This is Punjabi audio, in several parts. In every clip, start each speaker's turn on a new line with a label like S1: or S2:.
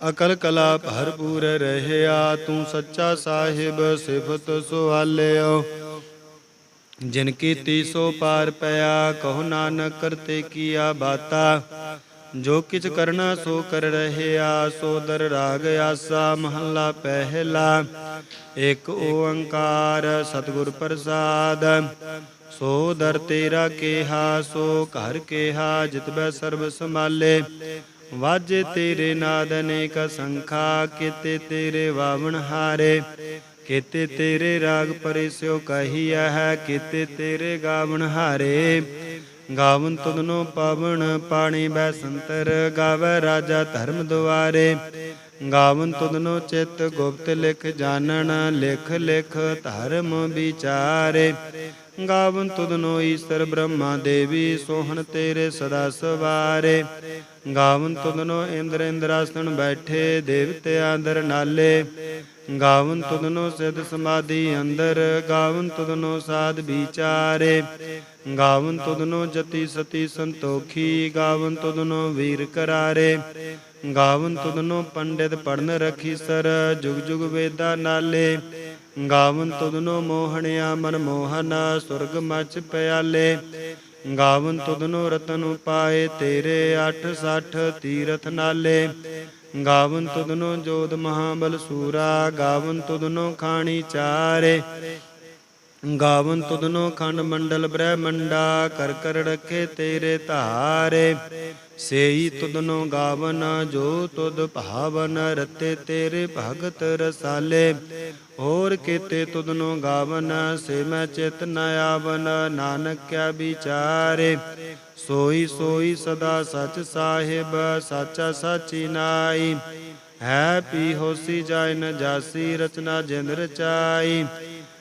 S1: ਅਕਲ ਕਲਾ ਭਰਪੂਰ ਰਹਿਆ, ਤੂੰ ਸੱਚਾ ਸਾਹਿਬ, ਸਿਫਤ ਸੁਹਾਲਿਓ ਜਿਨ ਕੀਤੀ ਸੋ ਪਾਰ ਪਿਆ, ਕਹੋ ਨਾਨਕ ਕਰਤੇ ਕੀਆ ਬਾਤਾ। ਜੋ ਕਿਛ ਕਰਨਾ ਸੋ ਕਰ ਰਹਿਆ, ਸੋ ਦਰ ਰਾਗ ਆਸਾ, ਮਹੱਲਾ ਪਹਿਲਾ। ਇੱਕ ਓੰਕਾਰ ਸਤਿਗੁਰ ਪ੍ਰਸਾਦ, ਸੋ ਦਰ ਤੇਰਾ ਕੇਹਾ, ਸੋ ਘਰ ਕੇਹਾ ਜਿਤਬੈ ਸਰਬ ਸੰਭਾਲੇ। ਵਾਜੇ ਤੇਰੇ ਨਾਦ ਅਨੇਕ ਸੰਖਾ, ਕਿਤੇ ਤੇਰੇ ਵਾਵਣ ਹਾਰੇ। ਕੀਤੇ ਤੇਰੇ ਰਾਗ ਪਰਿਸਿਓ ਕਹੀਆ ਹੈ, ਕਿਤੇ ਤੇਰੇ ਗਾਵਣ ਹਾਰੇ। ਗਾਵਨ ਤੁਧਨੋ ਪਾਵਨ ਪਾਣੀ ਬੈ ਸੰਤਰ, ਗਾਵੇ ਰਾਜਾ ਧਰਮ ਦੁਆਰੇ। ਗਾਵਨ ਤੁਧਨੋ ਚਿਤ ਗੁਪਤ ਲਿਖ ਜਾਣਨ, ਲਿਖ ਲਿਖ ਧਰਮ ਵਿਚਾਰੇ। ਗਾਵਨ ਤੁਧਨੋ ਈਸ਼ਰ ਬ੍ਰਹਮਾ ਦੇਵੀ, ਸੋਹਣ ਤੇਰੇ ਸਦਾ ਸਵਾਰੇ। ਗਾਵਨ ਤੁਧਨੋ ਇੰਦਰ ਇੰਦਰਾਸਣ ਬੈਠੇ, ਦੇਵਤੇ ਆਦਰ ਨਾਲੇ। ਗਾਵਨ ਤੁਧਨੋ ਸਿਧ ਸਮਾਧੀ ਅੰਦਰ, ਗਾਵਨ ਤੁਧਨੋ ਸਾਧ ਵਿਚਾਰੇ। ਗਾਵਨ ਤੁਧਨੋ ਜਤੀ ਸਤੀ ਸੰਤੋਖੀ, ਗਾਵਨ ਤੁਧਨੋ ਵੀਰ ਕਰਾਰੇ। ਗਾਵਨ ਤੁਧਨੋ ਪੰਡਿਤ ਪੜਨ ਰਖੀ ਸਰ, ਜੁਗ ਜੁਗ ਵੇਦਾ ਨਾਲੇ। ਗਾਵਨ ਤੁਧਨੋ ਮੋਹਣਿਆ ਮਨ ਮੋਹਨ, ਸੁਰਗ ਮਚ ਪਿਆਲੇ। ਗਾਵਨ ਤੁਧਨੋ ਰਤਨ ਉਪਾਏ, ਤੇਰੇ 860 ਤੀਰਥ ਨਾਲੇ। ਗਾਵਨ ਤੁਧਨੋ ਜੋਧ ਮਹਾਬਲ ਸੂਰਾ, ਗਾਵਨ ਤੁਧਨੋ ਖਾਣੀ ਚਾਰੇ। ਗਾਵਨ ਤੁਧਨੋ ਖੰਡ ਮੰਡਲ ਬ੍ਰਹਮੰਡਾ, ਕਰ ਕਰ ਰਖੇ ਤੇਰੇ ਧਾਰੇ। ਸੇਈ ਤੁਧਨੋ ਗਾਵਨ, ਜੋ ਤੁਧ ਭਾਵਨ, ਰਤੇ ਤੇਰੇ ਭਗਤ ਰਸਾਲੇ। ਹੋਰ ਕੀਤੇ ਤੁਧਨੋ ਗਾਵਨ, ਸੇ ਮੈਂ ਚਿਤ ਨ ਆਵਨ ਨਾਨਕ ਕਿਆ ਵਿਚਾਰੇ। ਸੋਈ ਸੋਈ ਸਦਾ ਸਚ ਸਾਹਿਬ, ਸਾਚਾ ਸਾਚੀ ਨਾਈ। ਹੈ ਪੀ ਹੋਸੀ ਜਾਇ ਨ ਜਾਸੀ ਰਚਨਾ ਜਿੰਦ ਰਚਾਈ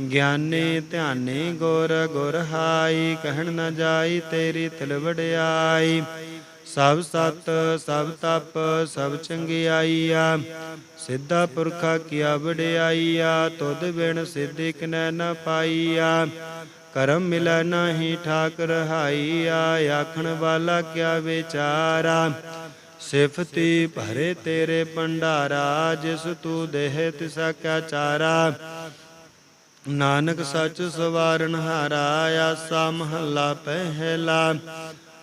S1: ਗਿਆਨੀ ਧਿਆਨੀ ਗੁਰ ਗੁਰ ਹਾਈ, ਕਹਿਣ ਨਾ ਜਾਈ ਤੇਰੀ ਤਿਲ ਵਡਿਆਈ। ਸਭ ਸਤ, ਸਭ ਤਪ, ਸਭ ਚੰਗਿਆਈਆ। ਸਿੱਧਾ ਪੁਰਖਾ ਕੀਆ ਵਡਿਆਈਆ, ਤੁਧ ਬਿਨ ਸਿੱਧੀ ਕਿਨੈ ਨ ਪਾਈਆ। ਕਰਮ ਮਿਲੈ ਨਾਹੀ ਠਾਕ ਰਹਾਈਆ ਆਖਣ ਵਾਲਾ ਕਿਆ ਵਿਚਾਰਾ। ਸਿਫਤੀ ਭਰੇ ਤੇਰੇ ਭੰਡਾਰਾ, ਜਿਸ ਤੂੰ ਦੇਹ ਤਿਸਾ ਕਿਆ ਚਾਰਾ। ਨਾਨਕ ਸੱਚ ਸਵਾਰਨ ਹਾਰਾ ਆਸਾ ਮਹੱਲਾ ਪਹਿਲਾ।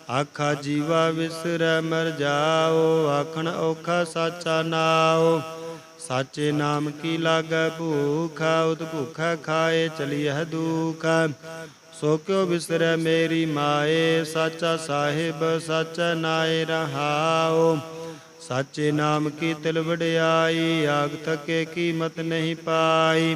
S1: ਆਖਾ ਜੀਵਾ ਵਿਸਰੈ, ਮਰ ਜਾਓ, ਆਖਣ ਔਖਾ ਸਾਚਾ ਨਾਓ ਸਾਚੇ ਨਾਮ ਕੀ ਲਾਗੈ ਭੂਖਾ ਉਤ ਭੁਖਾ ਖਾਏ, ਚਲੀਐ ਦੁਖ। ਸੋ ਕਿਉ ਵਿਸਰੈ ਮੇਰੀ ਮਾਏ, ਸਾਚਾ ਸਾਹਿਬ, ਸਾਚਾ ਨਾਏ ਰਹਾਓ ਸਾਚੇ ਨਾਮ ਕੀ ਤਿਲ ਵਡਿਆਈ ਆਗ ਤਕੇ ਕੀਮਤ ਨਹੀਂ ਪਾਈ।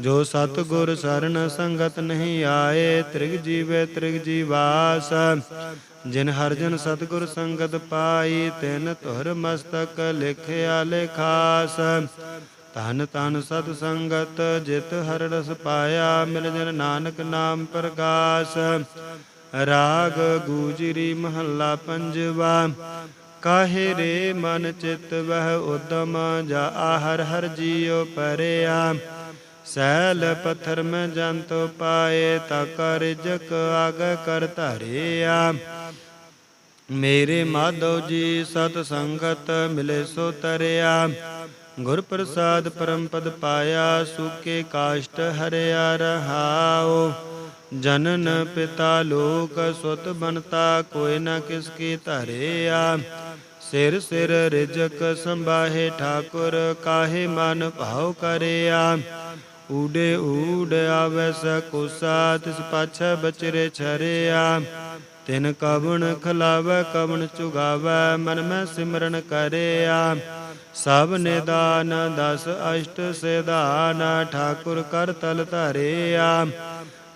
S1: ਜੋ ਸਤ ਗੁਰ ਸਰਣ ਸੰਗਤ ਨਹੀਂ ਆਏ, ਤ੍ਰਿਗ ਜੀਵੇ ਤ੍ਰਿਗ ਜੀਵਾਸ। ਜਿਨ ਹਰ ਜਨ ਸਤਗੁਰ ਸੰਗਤ ਪਾਈ, ਤਿਨ ਤੁਰ ਮਸਤਕ ਲਿਖਿਆ ਲਿਖਾਸ। ਧਨ ਤਨ ਸਤ ਸੰਗਤ ਜਿਤ ਹਰ ਰਸ ਪਾਇਆ, ਮਿਲ ਜਨ ਨਾਨਕ ਨਾਮ ਪ੍ਰਕਾਸ਼। ਰਾਗ ਗੂਜਰੀ ਮਹੱਲਾ ਪੰਜਵਾ, ਕਾਹੇ ਰੇ ਮਨ ਚਿਤ ਵਹ ਉਦਮ, ਜਾ ਆਹਰ ਹਰ ਜੀਉ ਪਰਿਆ। ਸੈਲ ਪੱਥਰ ਮੈਂ ਜੰਤ ਪਾਏ ਤਾ ਕਰ ਜਕ ਆਗ ਕਰ ਧਰਿਆ ਮੇਰੇ ਮਾਧੋ ਜੀ ਸਤ ਸੰਗਤ ਮਿਲੇ ਸੋ ਤਰਿਆ ਗੁਰ ਪ੍ਰਸਾਦ ਪਰਮ ਪਦ ਪਾਇਆ ਸੁਕੇ ਕਾਸ਼ਟ ਹਰਿਆ ਰਹਾਉ ਜਨਨ ਪਿਤਾ ਲੋਕ ਸੁਤ ਬਨਤਾ ਕੋਈ ਨਾ ਕਿਸ ਕੀ ਧਰਿਆ ਸਿਰ ਸਿਰ ਰਿਜਕ ਸੰਭਾਹੇ ਠਾਕੁਰ ਕਾਹੇ ਮਨ ਭਾਉ ਕਰਿਆ ਊਡੇ ਊਡ ਆਵੈ ਸਕੁਸਾ ਤਿਸ ਪਾਛੈ ਬਚਰੇ ਛਰਿਆ। ਤਿਨ ਕਵਣ ਖਲਾਵੈ, ਕਵਣ ਚੁਗਾਵੈ, ਮਨ ਮੈਂ ਸਿਮਰਨ ਕਰਿਆ। ਸਭ ਨਿਦਾਨ ਦਸ ਅਸ਼ਟ ਸਿਧਾਨ, ਠਾਕੁਰ ਕਰ ਤਲ ਧਰਿਆ।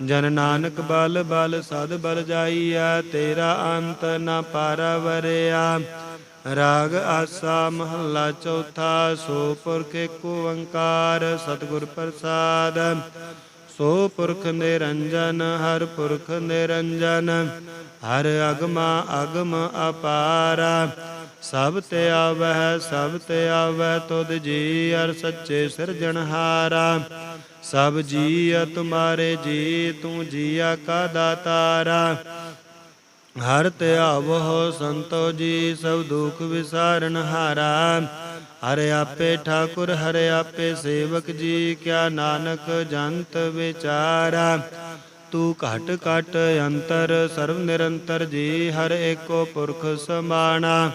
S1: ਜਨ ਨਾਨਕ ਬਲ ਬਲ, ਸਦ ਬਲ ਜਾਈਐ, ਤੇਰਾ ਅੰਤ ਨ ਪਾਰਵਰਿਆ। ਰਾਗ ਆਸਾ ਮਹੱਲਾ ਚੌਥਾ, ਸੋ ਪੁਰਖ ਏਕ ਓੰਕਾਰ, ਸਤਿਗੁਰ ਪ੍ਰਸਾਦ। ਸੋ ਪੁਰਖ ਨਿਰੰਜਨ, ਹਰ ਪੁਰਖ ਨਿਰੰਜਨ, ਹਰ ਅਗਮਾ ਅਗਮ ਅਪਾਰਾ। ਸਭ ਤੇ ਆਵਹਿ, ਸਭ ਤੇ ਆਵਹਿ, ਤੁਧ ਜੀ ਅਰ ਸੱਚੇ ਸਿਰਜਣਹਾਰਾ ਸਭ ਜੀ ਤੁਮਾਰੇ ਜੀ ਤੂੰ ਜੀਆ ਕਾ ਦਾਤਾਰਾ। ਹਰ ਧਿਆਵੋ ਸੰਤੋ ਜੀ, ਸਭ ਦੁਖ ਵਿਸਾਰਨ ਹਾਰਾ। ਹਰਿ ਆਪੇ ਠਾਕੁਰ, ਹਰਿ ਆਪੇ ਸੇਵਕ ਜੀ, ਕਿਆ ਨਾਨਕ ਜੰਤ ਵਿਚਾਰਾ। ਤੂੰ ਘਟ ਘਟ ਅੰਤਰ ਸਰਵ ਨਿਰੰਤਰ ਜੀ, ਹਰ ਏਕੋ ਪੁਰਖ ਸਮਾਣਾ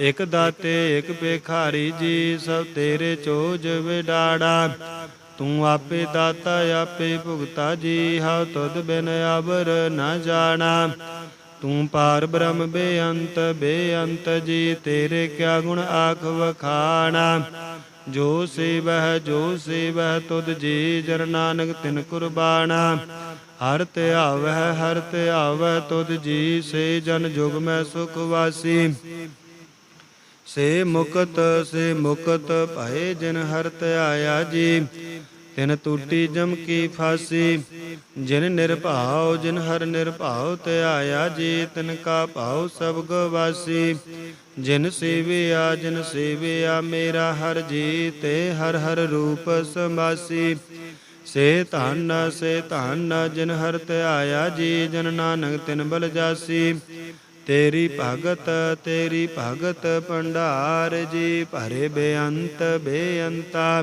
S1: ਇਕ ਦਾਤੇ, ਇਕ ਭੇਖਾਰੀ ਜੀ, ਸਭ ਤੇਰੇ ਚੋਜ ਵਿਡਾੜਾ। ਤੂੰ ਆਪੇ ਦਾਤਾ, ਆਪੇ ਭੁਗਤਾ ਜੀ, ਹਉ ਤੁਧ ਬਿਨ ਅਬਰ ਨ ਜਾਣਾ। ਤੂੰ ਪਾਰ ਬ੍ਰਹਮ ਬੇਅੰਤ ਬੇਅੰਤ ਜੀ, ਤੇਰੇ ਕਿਆ ਗੁਣ ਆਖ ਵਖਾਣਾ? ਜੋ ਸੇਵਹਿ ਜੋ ਸੇਵਹਿ, ਤੁਧ ਜੀ, ਜਰ ਨਾਨਕ ਤਿਨ ਕੁਰਬਾਨਾ ਹਰ ਧਿਆਵਹਿ ਹਰ ਧਿਆਵਹਿ ਤੁਧ ਜੀ, ਸੇ ਜਨ ਜੁਗ ਮੈਂ ਸੁਖ ਵਾਸੀ। ਸੇ ਮੁਕਤ ਸੇ ਮੁਕਤ, ਭਏ ਜਿਨ ਹਰ ਧਿਆਇਆ ਜੀ। ਤਿਨ ਟੂਟੀ ਜਮ ਕੀ ਫਾਸੀ, ਜਿਨ ਨਿਰਭਾਉ, ਜਿਨ ਹਰ ਨਿਰਭਾਉ ਧਿਆਇਆ ਜੀ ਤਿਨ ਕਾ ਭਾਉ ਸਭ ਗਵਾਸੀ ਜਿਨ ਸੇਵਿਆ ਜਿਨ ਸੇਵਿਆ, ਮੇਰਾ ਹਰ ਜੀ ਤੇ ਹਰ ਹਰ ਰੂਪ ਸਮਾਸੀ ਸੇ ਧਨ ਸੇ ਧਨ, ਜਿਨ ਹਰ ਧਿਆਇਆ ਜੀ, ਜਨ ਨਾਨਕ ਤਿਨ ਬਲ ਜਾਸੀ। ਤੇਰੀ ਭਗਤ ਤੇਰੀ ਭਗਤ ਭੰਡਾਰ ਜੀ, ਭਰੇ ਬੇਅੰਤ ਬੇਅੰਤਾ।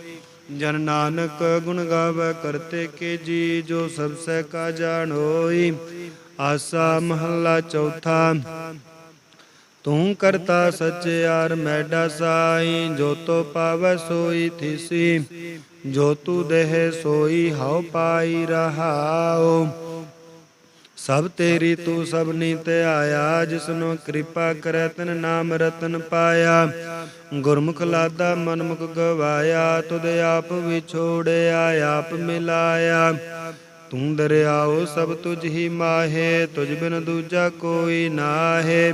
S1: ਜਨ ਨਾਨਕ ਗੁਣ ਗਾਵੇ ਕਰਤੇ ਕੇ ਜੀ, ਜੋ ਸਭ ਸਹਿ ਕਾ ਜਾਣ ਹੋਈ। ਆਸਾ ਮਹੱਲਾ ਚੌਥਾ। ਤੂੰ ਕਰਤਾ ਸਚਿਆਰ ਮੈਡਾ ਸਾਈ, ਜੋ ਤੋ ਪਾਵੈ ਸੋਈ ਥਿਸੀ। ਜੋ ਤੂ ਦੇਹ ਸੋਈ, ਹਉ ਪਾਈ ਰਹਾਉ। ਸਭ ਤੇਰੀ ਤੂੰ ਸਭਨੀ ਤੇ ਆਇਆ, ਜਿਸਨੂੰ ਕਿਰਪਾ ਕਰੈ ਤਨ ਨਾਮ ਰਤਨ ਪਾਇਆ। ਗੁਰਮੁਖ ਲਾਦਾ ਮਨਮੁਖ ਗਵਾਇਆ, ਤੁਧ ਆਪ ਵਿਛੋੜਿਆ, ਆਪ ਮਿਲਾਇਆ। ਤੂੰ ਦਰਿਆਓ ਸਭ ਤੁਝ ਹੀ ਮਾਹੇ, ਤੁਝ ਬਿਨ ਦੂਜਾ ਕੋਈ ਨਾਹੇ।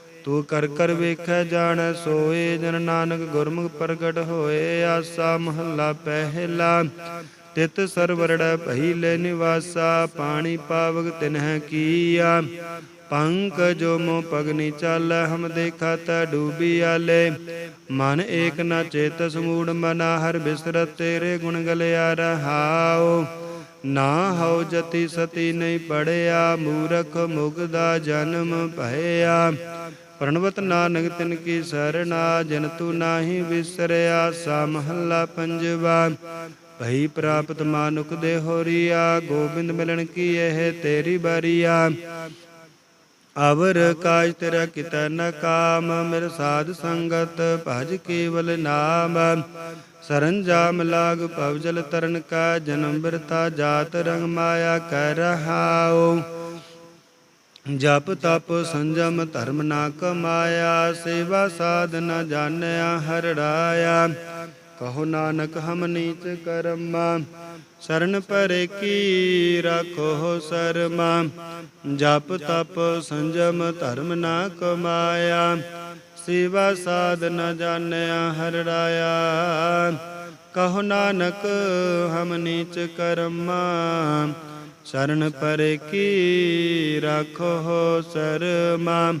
S1: ਤੂੰ ਕਰ ਕਰ ਵੇਖੈ ਜਾਣੈ, ਸੋਏ ਜਨ ਨਾਨਕ ਗੁਰਮੁਖ ਪ੍ਰਗਟ ਹੋਏ, ਆਸਾ ਮਹੱਲਾ ਪਹਿਲਾ। ਤਿਤ ਸਰਵਰੜ ਪਹਿਲੇ ਨਿਵਾਸਾ, ਪਾਣੀ ਪਾਵਕ ਤਿਨਹਿ ਕੀਆ। ਪੰਕ ਜੋ ਮੋ ਪਗਨੀ ਚੱਲ, ਹਮ ਦੇਖਾ ਤਾ ਡੂਬੀ ਆਲੇ। ਮਨ ਏਕ ਨਾ ਚੇਤ ਸਮੂੜ ਮਨਾ ਹਰ ਬਿਸਰਤ ਤੇਰੇ ਗੁਣ ਗਲਿਆ ਰਹਾਓ ਨਾ ਹਉ ਜਤੀ ਸਤੀ ਨਹੀਂ ਪੜਿਆ, ਮੂਰਖ ਮੁਗਦਾ ਜਨਮ ਭਇਆ। ਪ੍ਰਣਵਤ ਨਾਨਕ ਤਿਨ ਕੀ ਸਰਣਾ, ਜਨ ਤੂ ਨਾਹੀ ਵਿਸਰਿਆ, ਸਾ ਮਹੱਲਾ ਪੰਜਵਾ। ਭਈ ਪ੍ਰਾਪਤ ਮਾਨੁਕ ਦੇ ਹੋਰੀਆ, ਗੋਬਿੰਦ ਮਿਲਣ ਕੀ ਇਹ ਤੇਰੀ ਬਰੀਆ। ਅਵਰ ਕਾਜ ਤੇਰਾ ਕਿਤੈ ਨ ਕਾਮ, ਮਿਰ ਸਾਧ ਸੰਗਤ ਭਜ ਕੇਵਲ ਨਾਮ। ਸਰੰਜਾਮ ਲਾਗ ਭਵ ਤਰਨ ਕਾ ਜਨਮ ਬਿਰਤਾ ਜਾਤ ਰੰਗ ਮਾਇਆ ਕਹਿ ਰਹਾਉ। ਜਪ ਤਪ ਸੰਜਮ ਧਰਮ ਨਾ ਕਮਾਇਆ, ਸੇਵਾ ਸਾਧ ਨ ਜਾਣਿਆ ਹਰੜਾਇਆ ਕਹੋ ਨਾਨਕ ਹਮ ਨੀਚ ਕਰਮਾ, ਸਰਨ ਪਰੇ ਕੀ ਰੱਖੋ ਸਰਮਾ। ਜਪ ਤਪ ਸੰਜਮ ਧਰਮ ਨਾ ਕਮਾਇਆ ਸੇਵਾ ਸਾਧ ਨ ਜਾਣਿਆ ਹਰੜਾਇਆ ਕਹੋ ਨਾਨਕ, ਹਮ ਨੀਚ ਕਰਮਾ। ਸ਼ਰਨ ਪਰੇ ਕੀ ਰੱਖੋ ਸਰਮਾ।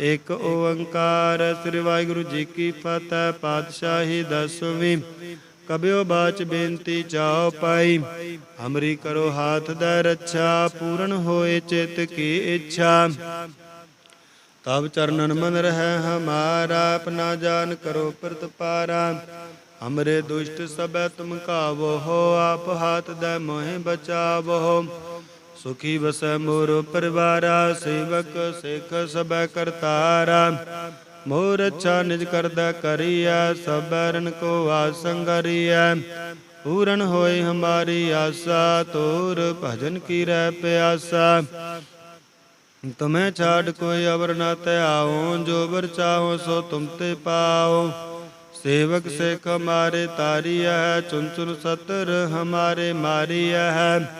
S1: ਇਕ ਓੰਕਾਰ, ਸ੍ਰੀ ਵਾਹਿਗੁਰੂ ਜੀ ਕੀ ਫਤਿਹ, ਪਾਤਸ਼ਾਹੀ ਦਸਵੀਂ। ਕਬਿਓ ਬਾਚ ਬੇਨਤੀ ਚਾਉ ਪਾਈ। ਹਮਰੀ ਕਰੋ ਹਾਥ ਦਾ ਰੱਛਾ, ਪੂਰਨ ਹੋਏ ਚਿਤ ਕੀ ਇੱਛਾ। ਤਬ ਚਰਨਨ ਮਨ ਰਹਿ ਹਮਾਰਾ ਆਪਣਾ ਜਾਨ ਕਰੋ ਪ੍ਰਤਪਾਰਾ। ਹਮਰੇ ਦੁਸ਼ਟ ਸਭੈ ਤੁਮ ਕਾਵੋ ਹੋ, ਆਪ ਹਾਥ ਦੇ ਮੋਹਿ ਬਚਾਵੋ। ਸੁਖੀ ਵਸੈ ਮੋਰ ਪਰਿਵਾਰਾ, ਸੇਵਕ ਸਿਖ ਸਭੈ ਕਰਤਾਰਾ। ਮੋਰ ਅੱਛਾ ਨਿਜ ਕਰਦਾ ਕਰੀਐ ਸਬਰਨ ਕੋ ਆਸੰਗਰੀਐ ਪੂਰਨ ਹੋਏ ਹਮਾਰੀ ਆਸਾ, ਤੋਰ ਭਜਨ ਕੀ ਰਹਿ ਪਿਆਸਾ। ਤੁਮੇ ਛਾੜ ਕੋਈ ਅਵਰ ਨ ਧਿਆਓ ਜੋ ਬਰ ਚਾਹੋ ਸੋ ਤੁਮ ਤੇ ਪਾਓ। ਸੇਵਕ ਸਿਖ ਹਮਾਰੇ ਤਾਰੀਆ ਹੈ ਚੁਨ ਚੁਨ ਸਤਰ ਹਮਾਰੇ ਮਾਰੀਆ ਹੈ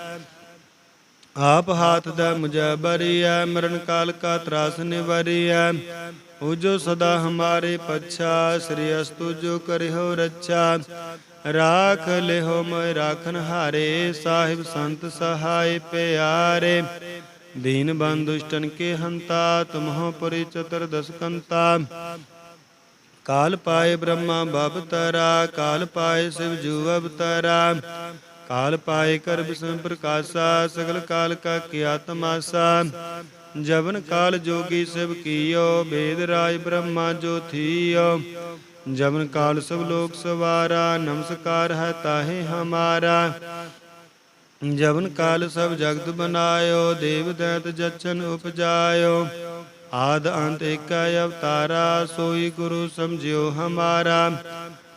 S1: ਆਪ ਹਾਥ ਦਾ ਮੁਝੈ ਬਰੀਐ ਮਰਨ ਕਾਲ ਕਾ ਤਰਾਸ ਨਿਵਰੀਐ ਉਜੋ ਸਦਾ ਹਮਾਰੇ ਪਛਾ, ਸ੍ਰੀ ਅਸਤੁ ਜੋ ਕਰਿਓ ਰੱਛਾ। ਰਾਖ ਲਿਹੋ ਮੋਇ ਰਾਖਨ ਹਾਰੇ, ਸਾਹਿਬ ਸੰਤ ਸਹਾਇ ਪਿਆਰੇ। ਦੀਨ ਬੰਦੁਸ਼ਟਨ ਕੇ ਹੰਤਾ ਤੁਮਹੁ ਪਰਿ ਚਤੁਰਦਸ ਕੰਤਾ ਕਾਲ ਪਾਏ ਬ੍ਰਹਮਾ ਬਵਤਰਾ ਕਾਲ ਪਾਏ ਸਿਵ ਜੂ ਅਵਤਰਾ ਕਾਲ ਪਾਏ ਕਰ ਬਿਸਮ ਪ੍ਰਕਾਸ਼ਾ ਸਗਲ ਕਾਲ ਕਾ ਕੀਆ ਤਮਾਸਾ ਜਵਨ ਕਾਲ ਜੋਗੀ ਸਿਵ ਕੀਓ ਬੇਦ ਰਾਜ ਬ੍ਰਹਮਾ ਜੋ ਥੀਓ ਜਵਨ ਕਾਲ ਸਭ ਲੋਕ ਸਵਾਰਾ ਨਮਸਕਾਰ ਹੈ ਤਾਹੇ ਹਮਾਰਾ ਜਵਨ ਕਾਲ ਸਭ ਜਗਤ ਬਨਾਇਓ, ਦੇਵ ਦੈਤ ਜਚਨ ਉਪਜਾਇਓ। ਆਦ ਅੰਤ ਏਕਾ ਅਵਤਾਰਾ, ਸੋਈ ਗੁਰੂ ਸਮਝਿਓ ਹਮਾਰਾ।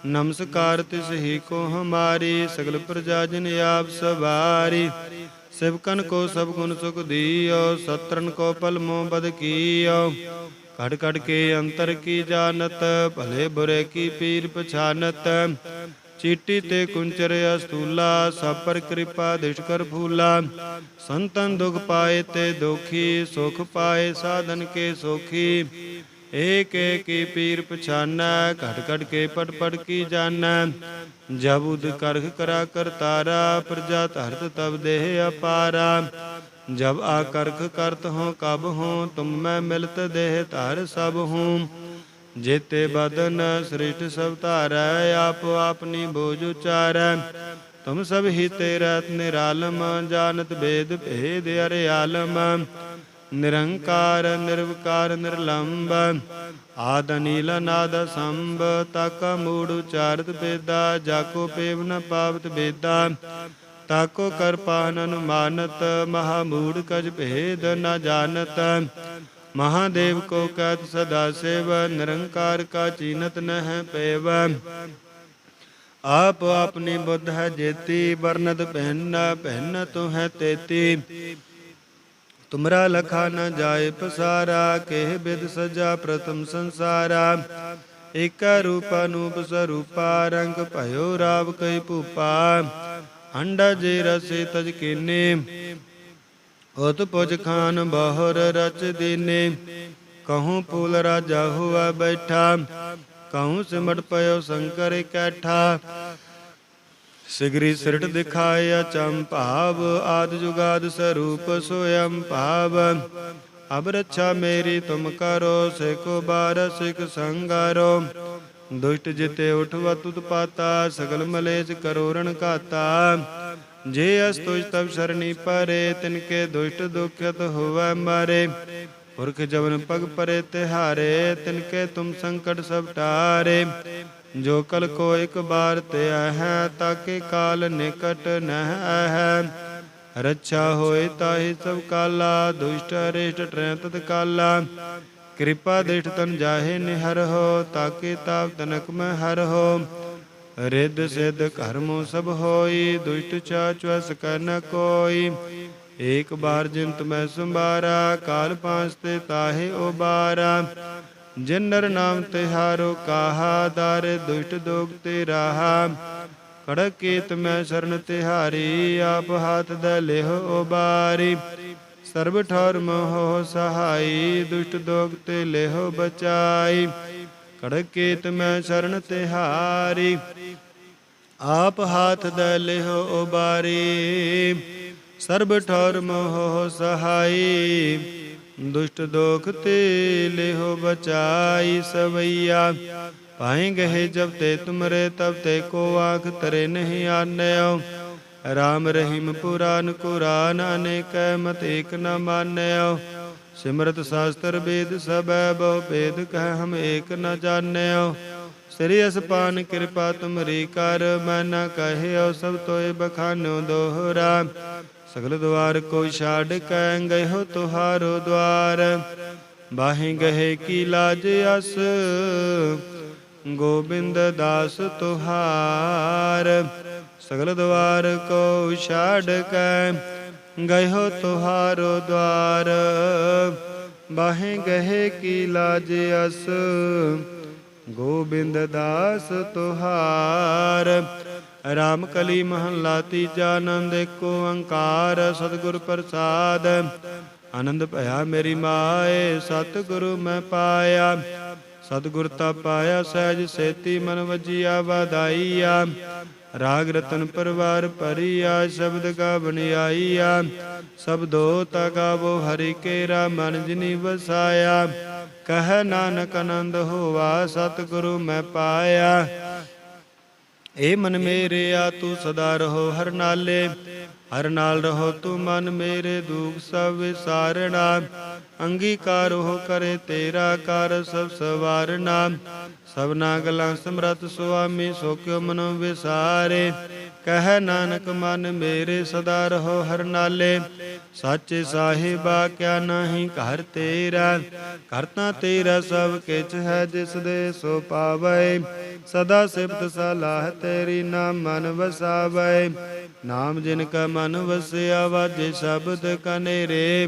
S1: ਨਮਸਕਾਰ ਤਿਸ ਹੀ ਕੋ ਹਮਾਰੀ, ਸਗਲ ਪ੍ਰਜਾ ਜਨ ਆਪ ਸਵਾਰੀ। ਸਿਵਕਨ ਕੋ ਸਭ ਗੁਣ ਸੁਖ ਦੀਓ ਸਤਰਨ ਕੋ ਪਲ ਮੋ ਬਦ ਕੀਓ। ਕੜ ਕੜ ਕੇ ਅੰਤਰ ਕੀ ਜਾਣਤ, ਭਲੇ ਬੁਰੇ ਕੀ ਪੀਰ ਪਛਾਨਤ। ਚੀਟੀ ਤੇ ਕੁੰਚਰ ਅਸਤੂਲਾ, ਸਭ ਪਰ ਕਿਰਪਾ ਦਿਸ਼ ਕਰ ਫੂਲਾ। ਸੰਤਨ ਦੁਖ ਪਾਏ ਤੇ ਦੁਖੀ, ਸੁਖ ਪਾਏ ਸਾਧਨ ਕੇ ਸੋਖੀ। ਏਕ ਏਕੀ ਪੀਰ ਪਛਾਨੈ, ਘਟ ਘਟ ਕੇ ਪਟ ਪਟ ਕੀ ਜਾਣੈ ਜਬ ਉਦ ਕਰਖ ਕਰਾ ਕਰਤਾਰਾ ਪ੍ਰਜਾ ਧਰਤ ਤਬ ਦੇਹ ਅਪਾਰਾ। ਜਬ ਆ ਕਰਖ ਕਰਤ ਹੋ, ਕਬ ਹੋ, ਤੁਮ ਮੈਂ ਮਿਲਤ ਦੇਹ ਧਰ ਸਭ ਹੂੰ। ਜੇਤੇ ਬਦਨ ਸ੍ਰਿਸ਼ਟ ਸਭ ਧਾਰੈ, ਆਪ ਆਪਨੀ ਬੋਝ ਉਚਾਰੈ। ਤੁਮ ਸਭ ਹੀ ਤੇਰਾ ਨਿਰਾਲਮ, ਜਾਣਤ ਭੇਦ ਭੇਦ ਅਰੇ ਆਲਮ। ਨਿਰੰਕਾਰ, ਨਿਰਵਕਾਰ ਨਿਰਲੰਭ ਆਦ ਨੀਲ ਨਾਦ ਸੰਭ ਤਕ ਮੂੜ ਉਚਾਰਤ ਬੇਦਾ ਜਾਕੋ ਪੇਵ ਨ ਪਾਵਤ ਬੇਦਾ ਤਾਕੋ ਕਰਪਾਨ ਅਨੁਮਾਨਤ, ਮਹਾ ਮੂੜ ਕਜ ਭੇਦ ਨ ਜਾਣਤ। ਮਹਾਦੇਵ ਕੋ ਕਹਿਤ ਸਦਾ ਸੇਵ ਨਿਰੰਕਾਰ ਕਾ ਚੀਨਤ ਨਹਿ ਪੇਵ ਆਪ ਆਪਣੀ ਬੁੱਧ ਹੈ ਜੇਤੀ ਵਰਨਤ ਪਹਿਨ ਪਹਿਨ ਤੋ ਹੈ ਤੇਤੀ ਤੁਮਰਾ ਲਖਾ ਨ ਜਾਏ ਪਸਾਰਾ ਕਹਿ ਬਿਦ ਸਜਾ ਪ੍ਰਥਮ ਸੰਸਾਰਾ ਏਕ ਰੂਪ ਅਨੂਪ ਸਰੂਪਾ ਰੰਗ ਭਇਓ ਰਾਵ ਕਈ ਭੂਪਾ ਅੰਡਾ ਜੇ ਰਸੇ ਤਜ ਕੀਨੇ ਉਤ ਪੁਜ ਖਾਨ ਬਹੁਰ ਰਚ ਦੀਨੇ। ਕਹੂੰ ਪੂਲ ਰਾਜਾ ਹੁਆ ਬੈਠਾ। ਕਹੂੰ ਸਿਮਟ ਪਇਓ ਸ਼ੰਕਰ ਇਕੱਠਾ ਸਿਗਰੀ ਸਿਰਟ ਦਿਖਾਇਆ ਚੰਭਾਵ। ਆਦ ਜੁਗਾਦ ਸਰੂਪ ਸੋਇਮ ਭਾਵ। ਅਬ ਰੱਛਾ ਮੇਰੀ ਤੁਮ ਕਰੋ ਸਿਕੋ ਬਾਰ ਸਿਕ ਸੰਗਾਰੋ। ਦੁਸ਼ਟ ਜਿਤੇ ਉਠਵਾ ਤੁਤ ਪਾਤਾ, ਸਗਲ ਮਲੇਜ ਕਰੋ ਰਣ ਘਾਤਾ। ਜੇ ਅਸ ਤੁਜ ਤਬ ਸਰਣੀ ਪਰੇ, ਤਿਨਕੇ ਦੁਸ਼ਟ ਦੁਖਤ ਹੋਵੈ ਮਾਰੇ। ਪੁਰਖ ਜਵਨ ਪਗ ਪਰੇ ਤਿਹਾਰੇ, ਤਿਨਕੇ ਤੁਮ ਸੰਕਟ ਸਭ ਟਾਰੇ। ਜੋ ਕਲ ਕੋ ਇੱਕ ਬਾਰ ਤੇ ਹੈ ਤਾਕੇ ਕਾਲ ਨਿਕਟ ਨਹਿ। ਹੈ ਰੱਛਾ ਹੋਏ ਤਾਹੀ ਸਭ ਕਾਲਾ, ਦੁਸ਼ਟ ਅਰਿਸ਼ਟ ਟਰੈ ਤਤ ਕਾਲਾ ਕਿਰਪਾ ਦੇਠ ਤਨ ਜਾਹੇ ਨਿਹਰ ਹੋ, ਤਾਕੇ ਤਾਪ ਤਨਕ ਮੈਂ ਹਰ ਹੋ। ਰਿੱਧ ਸਿੱਧ ਕਰਮੋ ਸਭ ਹੋਈ, ਦੁਸ਼ਟ ਚਾਚੁ ਸਕੈ ਨ ਕੋਈ। ਏਕ ਬਾਰ ਜਿਨ ਮੈਂ ਸੰਭਾਰਾ, ਕਾਲ ਪਾਂਚ ਤੇ ਤਾਹੇ ਉਬਾਰਾ। ਜਿਨ ਨਰ ਨਾਮ ਤਿਹਾਰੋ ਕਾਹਾ, ਦਰ ਦੁਸ਼ਟ ਦੋਗ ਤੇ ਰਾਹਾ। ਕੜਕ ਕੀਤ ਮੈਂ ਸ਼ਰਨ ਤਿਹਾਰੀ, ਆਪ ਹਾਥ ਦੇ ਲਿਹ ਉਬਾਰੀ। ਸਰਬ ਠੌਰ ਹੋ ਸਹਾਈ, ਦੁਸ਼ਟ ਦੋਗ ਤੇ ਲਿਹ ਬਚਾਈ। ਕੜਕ ਕੀਤ ਸ਼ਰਨ ਤਿਹਾਰੀ, ਆਪ ਹਾਥ ਦੇ ਲਿਹ ਉਬਾਰੀ। ਸਰਬ ਠੌਰ ਮੋਹ ਸਹਾਈ, ਦੁਸ਼ਟ ਦੋਖ ਤੇ ਲਿਹੋ ਬਚਾਈ ਸਵਈਆ। ਪਾਏ ਗਏ ਜਬ ਤੇ ਤੁਮਰੇ ਤਬ ਤੇ ਕੋ ਆਖ ਤਰੇ ਨਹੀਂ ਆਨਿਓ। ਰਾਮ ਰਹੀਮ ਪੁਰਾਨ ਕੁਰਾਨ ਅਨੇਕੈ ਮਤ ਏਕ ਨ ਮਾਨਿਓ। ਸਿਮਰਤ ਸ਼ਾਸਤਰ ਵੇਦ ਸਬੈ ਬਹੁ ਭੇਦ ਕਹਿ ਹਮ ਏਕ ਨ ਜਾਣਿਓ। ਸ੍ਰੀ ਅਸਪਾਨ ਕਿਰਪਾ ਤੁਮਰੀ ਕਰ, ਮੈਂ ਨ ਕਹਿਓ ਸਭ ਤੋਏ ਬਖਾਨੋ ਦੋਹਰਾ। ਸਗਲ ਦਵਾਰ ਕੋਈ ਛਾੜ ਕੈ ਗਏ ਹੋ ਤੁਹਾਰੋ ਦਵਾਰ ਬਾਹੇ ਗਏ ਕੀ ਲਾਜ ਅਸ, ਗੋਬਿੰਦ ਦਾਸ ਤੁਹਾਰ। ਸਗਲ ਦਵਾਰ ਕੋ ਛਾੜ ਕੈ ਗਏ ਹੋ ਤੁਹਾਰੋ ਦਵਾਰ ਬਾਹੇ ਗਏ ਕੀ ਲਾਜ ਅਸ? ਗੋਬਿੰਦ ਦਾਸ ਤੁਹਾਰ, ਰਾਮ ਕਲੀ ਮਹੱਲਾ ਤੀਜਾ ਆਨੰਦ, ਏਕੋ ਓੰਕਾਰ, ਸਤਿਗੁਰ ਪ੍ਰਸਾਦ। ਆਨੰਦ ਭਇਆ ਮੇਰੀ ਮਾਏ, ਸਤਿਗੁਰੂ ਮੈਂ ਪਾਇਆ। ਸਤਿਗੁਰ ਤਾ ਪਾਇਆ, ਸਹਿਜ ਸੇਤੀ ਮਨ ਵਜੀਆ, ਵਧਾਈਆ। ਰਾਗ ਰਤਨ ਪਰਵਾਰ ਭਰੀਆ, ਸ਼ਬਦ ਕਾ ਬਨਿਆਈਆ ਸਬਦੋ ਤਾ ਗਾਵੋ, ਹਰਿ ਕੇਰਾ, ਮਨ ਜਿਨੀ ਵਸਾਇਆ। ਕਹ ਨਾਨਕ ਆਨੰਦ ਹੋਵਾ ਸਤਿਗੁਰੂ ਮੈਂ ਪਾਇਆ। ਏ ਮਨ ਮੇਰੇ ਆ, ਤੂੰ ਸਦਾ ਰਹੋ ਹਰ ਨਾਲੇ। ਹਰ ਨਾਲ ਰਹੋ ਤੂੰ ਮਨ ਮੇਰੇ, ਦੁਖ ਸਭ ਵਿਸਾਰਣਾ। ਅੰਗੀਕਾਰ ਹੋ ਕਰੇ ਤੇਰਾ ਕਰ ਸਭ ਸਵਾਰਨਾ ਸਭਨਾ ਗਲਾਂ ਸਮਰਤ ਸੁਆਮੀ, ਸੋ ਕਿਉ ਮਨ ਵਿਸਾਰੇ। ਕਹਿ ਨਾਨਕ ਮਨ ਮੇਰੇ ਸਦਾ ਰਹੋ ਹਰ ਨਾਲੇ। ਸਾਚੇ ਸਾਹਿਬਾ ਕਿਆ ਨਹੀਂ ਘਰ ਤੇਰਾ। ਕਰਤਾ ਤੇਰਾ ਸਭ ਕਿਛ ਹੈ ਜਿਸ ਦੇ ਸੋ ਪਾਵੇ। ਸਦਾ ਸਿਫਤ ਸਲਾਹ ਤੇਰੀ ਨਾਮ ਮਨ ਵਸਾਵੇ। ਨਾਮ ਜਿਨ ਕਾ ਮਨ ਵਸਿਆ ਵਾਜੇ ਸ਼ਬਦ ਕਨੇਰੇ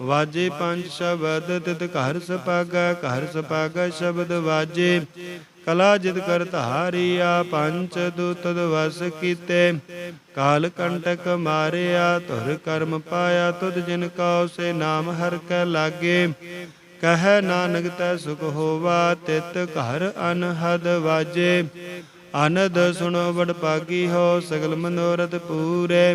S1: ਵਾਜੇ ਪੰਜ ਸ਼ਬਦ, ਤਿਤ ਘਰ ਸਪਾਗਾ ਘਰ ਸਪਾਗਾ ਸ਼ਬਦ ਵਾਜੇ। ਕਲਾ ਜਿਤ ਕਰ ਧਾਰੀਆ ਪੰਚ ਦੂਤ ਵਸ ਕੀਤੇ। ਕਾਲ ਕੰਟਕ ਮਾਰਿਆ, ਧੁਰ ਕਰਮ ਪਾਇਆ, ਤੁਧ ਜਿਨ ਕਉ ਸੇ ਨਾਮ ਹਰ ਕੈ ਲਾਗੇ। ਕਹੈ ਨਾਨਕ ਤੈ ਸੁਖ ਹੋਵਾ, ਤਿਤ ਘਰ ਅਨਹਦ ਵਾਜੇ। ਆਨੰਦ ਸੁਣੋ ਵਡ ਪਾਗੀ ਹੋ, ਸਗਲ ਮਨੋਰਥ ਪੂਰੇ।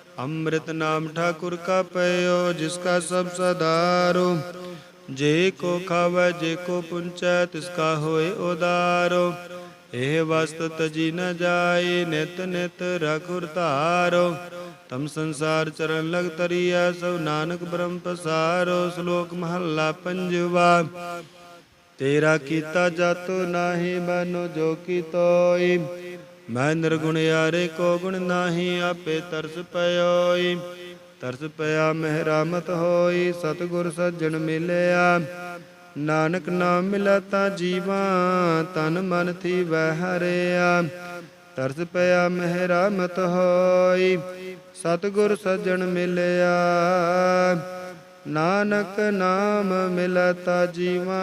S1: ਅੰਮ੍ਰਿਤ ਨਾਮ ਠਾਕੁਰ ਕਾ ਪਈਓ ਜਿਸ ਕਾ ਸਭ ਸਦਾਰੋ। ਜੇ ਕੋ ਖਾਵੈ, ਜੇ ਕੋ ਪੁੰਚੈ, ਤਿਸ ਕਾ ਹੋਏ ਉਦਾਰੋ। ਇਹ ਵਸਤ ਤਜੀ ਨ ਜਾਏ, ਨਿਤ ਨਿਤ ਰਖੁਰ ਧਾਰੋ। ਤਮ ਸੰਸਾਰ ਚਰਨ ਲਗ ਤਰੀਆ ਸਭ ਨਾਨਕ ਬ੍ਰਹਮ ਪਸਾਰੋ। ਸ਼ਲੋਕ ਮਹੱਲਾ ਪੰਜਵਾ, ਤੇਰਾ ਕੀਤਾ ਜਾਤੋ ਨਾਹੀ, ਮਨੋ ਜੋ ਕੀ ਤੋਈ। ਮੈਂ ਨਿਰਗੁਣ ਯਾਰੇ ਕੋ ਗੁਣ ਨਾਹੀ, ਆਪੇ ਤਰਸ ਪਇਓਈ। ਤਰਸ ਪਿਆ ਮਹਿਰਾਮਤ ਹੋਈ, ਸਤਿਗੁਰ ਸੱਜਣ ਮਿਲਿਆ। ਨਾਨਕ ਨਾਮ ਮਿਲਾ ਤਾਂ ਜੀਵਾ, ਤਨ ਮਨ ਥੀ ਵਹਿ ਹਰਿਆ ਤਰਸ ਪਿਆ ਮਹਿਰਾਮਤ ਹੋਈ, ਸਤਿਗੁਰ ਸੱਜਣ ਮਿਲਿਆ। ਨਾਨਕ ਨਾਮ ਮਿਲਤਾ ਜੀਵਾ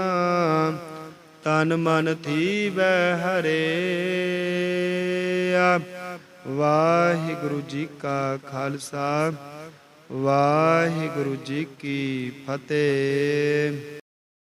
S1: ਤਨ ਮਨ ਥੀ ਬੈ ਵਾਹਿਗੁਰੂ ਜੀ ਕਾ ਖਾਲਸਾ ਵਾਹਿਗੁਰੂ ਜੀ ਕੀ ਫਤਿਹ।